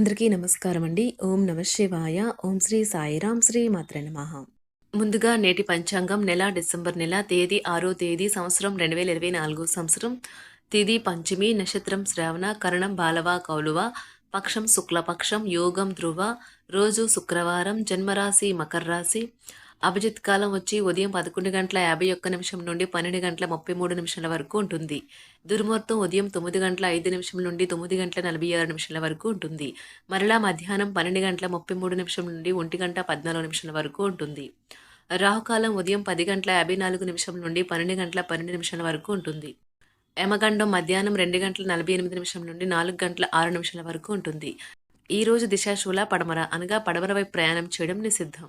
అందరికీ నమస్కారం అండి. ఓం నమ శివాయ. ఓం శ్రీ సాయిరాం శ్రీ మాత్ర నమః. ముందుగా నేటి పంచాంగం నెల డిసెంబర్ నెల తేదీ ఆరో తేదీ సంవత్సరం రెండు వేల ఇరవై నాలుగో సంవత్సరం. తిది పంచమి నక్షత్రం శ్రావణ కరణం బాలవ కౌలువ పక్షం శుక్లపక్షం యోగం ధ్రువ రోజు శుక్రవారం జన్మరాశి మకర రాశి. అభిజిత్ కాలం వచ్చి ఉదయం పదకొండు గంటల యాభై ఒక్క నిమిషం నుండి పన్నెండు గంటల ముప్పై మూడు నిమిషాల వరకు ఉంటుంది. దుర్ముహూర్తం ఉదయం తొమ్మిది గంటల ఐదు నిమిషం నుండి తొమ్మిది గంటల నలభై ఆరు నిమిషాల వరకు ఉంటుంది. మరలా మధ్యాహ్నం పన్నెండు గంటల ముప్పై మూడు నిమిషం నుండి ఒంటి గంట పద్నాలుగు నిమిషాల వరకు ఉంటుంది. రాహుకాలం ఉదయం పది గంటల యాభై నాలుగు నిమిషం నుండి పన్నెండు గంటల పన్నెండు నిమిషాల వరకు ఉంటుంది. యమగండం మధ్యాహ్నం రెండు గంటల నలభై ఎనిమిది నిమిషం నుండి నాలుగు గంటల ఆరు నిమిషాల వరకు ఉంటుంది. ఈ రోజు దిశాశూల పడమర అనగా పడమర వైపు ప్రయాణం చేయడం నిషిద్ధం.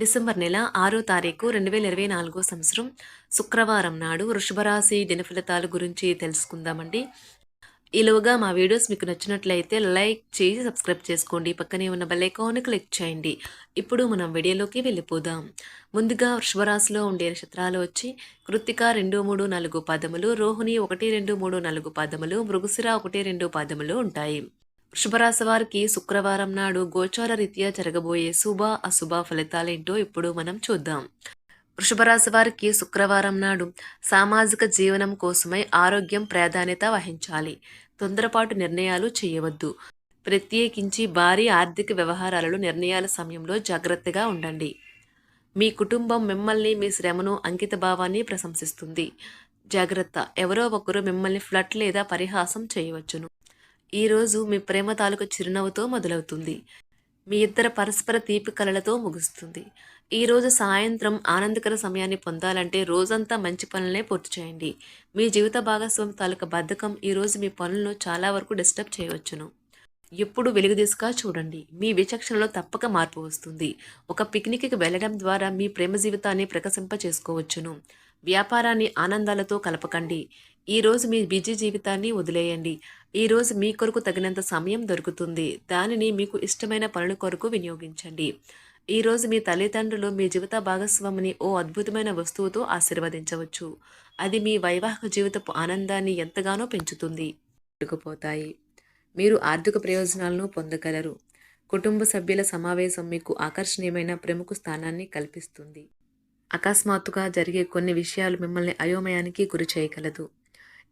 డిసెంబర్ నెల ఆరో తారీఖు రెండు వేల ఇరవై నాలుగో సంవత్సరం శుక్రవారం నాడు వృషభరాశి దినఫలితాల గురించి తెలుసుకుందామండి. ఈలోగా మా వీడియోస్ మీకు నచ్చినట్లయితే లైక్ చేసి సబ్స్క్రైబ్ చేసుకోండి. పక్కనే ఉన్న బెల్ ఐకాన్ క్లిక్ చేయండి. ఇప్పుడు మనం వీడియోలోకి వెళ్ళిపోదాం. ముందుగా వృషభరాశిలో ఉండే నక్షత్రాలు వచ్చి కృత్తిక రెండు మూడు నాలుగు పాదములు రోహిణి ఒకటి రెండు మూడు నాలుగు పాదములు మృగశిర ఒకటి రెండు పాదములు ఉంటాయి. వృషభరాశి వారికి శుక్రవారం నాడు గోచార రీత్యా జరగబోయే శుభ అశుభ ఫలితాలేంటో ఇప్పుడు మనం చూద్దాం. వృషభరాశి వారికి శుక్రవారం నాడు సామాజిక జీవనం కోసమై ఆరోగ్యం ప్రాధాన్యత వహించాలి. తొందరపాటు నిర్ణయాలు చేయవద్దు. ప్రత్యేకించి భారీ ఆర్థిక వ్యవహారాలలో నిర్ణయాల సమయంలో జాగ్రత్తగా ఉండండి. మీ కుటుంబం మిమ్మల్ని మీ శ్రమను అంకిత భావాన్ని ప్రశంసిస్తుంది. జాగ్రత్త. ఎవరో ఒకరు మిమ్మల్ని ఫ్లట్ లేదా పరిహాసం చేయవచ్చును. ఈరోజు మీ ప్రేమ తాలూకు చిరునవ్వుతో మొదలవుతుంది. మీ ఇద్దరు పరస్పర తీపి కలలతో ముగుస్తుంది. ఈరోజు సాయంత్రం ఆనందకర సమయాన్ని పొందాలంటే రోజంతా మంచి పనులనే పూర్తి చేయండి. మీ జీవిత భాగస్వామి తాలూకా బద్ధకం ఈరోజు మీ పనులను చాలా వరకు డిస్టర్బ్ చేయవచ్చును. ఎప్పుడు వెలుగుదీసుగా చూడండి. మీ విచక్షణలో తప్పక మార్పు వస్తుంది. ఒక పిక్నిక్కి వెళ్ళడం ద్వారా మీ ప్రేమ జీవితాన్ని ప్రకసింప చేసుకోవచ్చును. వ్యాపారాన్ని ఆనందాలతో కలపకండి. ఈరోజు మీ బిజీ జీవితాన్ని వదిలేయండి. ఈరోజు మీ కొరకు తగినంత సమయం దొరుకుతుంది. దానిని మీకు ఇష్టమైన పనుల కొరకు వినియోగించండి. ఈరోజు మీ తల్లిదండ్రులు మీ జీవిత భాగస్వామిని ఓ అద్భుతమైన వస్తువుతో ఆశీర్వదించవచ్చు. అది మీ వైవాహిక జీవితపు ఆనందాన్ని ఎంతగానో పెంచుతుంది. పెట్టుకుపోతాయి మీరు ఆర్థిక ప్రయోజనాలను పొందగలరు. కుటుంబ సభ్యుల సమావేశం మీకు ఆకర్షణీయమైన ప్రముఖ స్థానాన్ని కల్పిస్తుంది. అకస్మాత్తుగా జరిగే కొన్ని విషయాలు మిమ్మల్ని అయోమయానికి గురి చేయగలదు.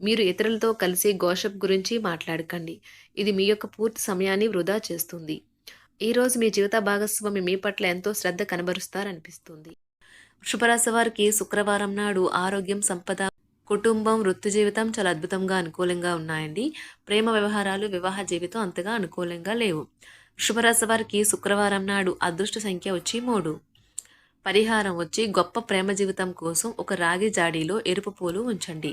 మీరు ఇతరులతో కలిసి గోషప్ గురించి మాట్లాడకండి. ఇది మీ యొక్క పూర్తి సమయాన్ని వృధా చేస్తుంది. ఈరోజు మీ జీవిత భాగస్వామి మీ పట్ల ఎంతో శ్రద్ధ కనబరుస్తారనిపిస్తుంది. వృషభరాశి వారికి శుక్రవారం నాడు ఆరోగ్యం సంపద కుటుంబం వృత్తి జీవితం చాలా అద్భుతంగా అనుకూలంగా ఉన్నాయండి. ప్రేమ వ్యవహారాలు వివాహ జీవితం అంతగా అనుకూలంగా లేవు. వృషభరాశి వారికి శుక్రవారం నాడు అదృష్ట సంఖ్య వచ్చి మూడు. పరిహారం వచ్చి గొప్ప ప్రేమ జీవితం కోసం ఒక రాగి జాడీలో ఎరుపు పూలు ఉంచండి.